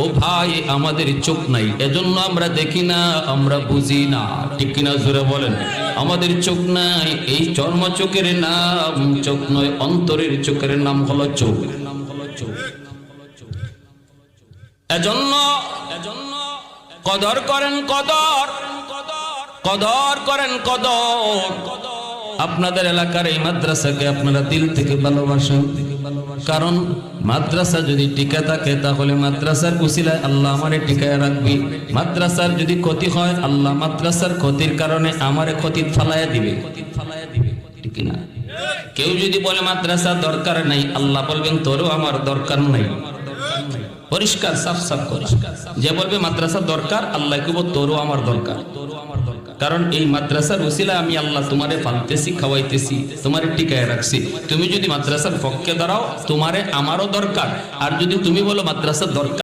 ও ভাই, আমাদের চোখ নাই। এজন্য আমরা দেখি না, আমরা বুঝি না। ঠিক কিনা জোরে বলেন? আমাদের চোখ নাই, এই চর্ম চোখের নাম। চোখ নয়, অন্তরের চোখের নাম হলো চোখ। এজন্য কদর করেন কদর কদর করেন কদর। আপনাদের এলাকার এই মাদ্রাসাকে আপনারা দিল থেকে ভালোবাসেন। কারণ মাদ্রাসা যদি টিকে থাকে, তাহলে মাদ্রাসার উসিলায় আল্লাহ আমারে টিকায় রাখবি। মাদ্রাসার যদি ক্ষতি হয়, আল্লাহ মাদ্রাসার ক্ষতির কারণে আমারে ক্ষতি ফালাইয়া দিবে। ঠিক না কেউ যদি বলে, মাদ্রাসা দরকার নাই, আল্লাহ বলবেন, তোরও আমার দরকার নাই। পরিষ্কার, সাফ সাফ পরিষ্কার যে বলবে মাদ্রাসা দরকার আল্লাহ কেব তোরও আমার দরকার। কারণ এই মাদ্রাসার উসিলা আমি আল্লাহ তোমারে পালতেছি, খাওয়াইতেছি, তোমারে টিকায় রাখছি। তুমি যদি মাদ্রাসার পক্ষে দাঁড়াও, তোমারে আমারও দরকার। আর যদি তুমি বলো মাদ্রাসার দরকার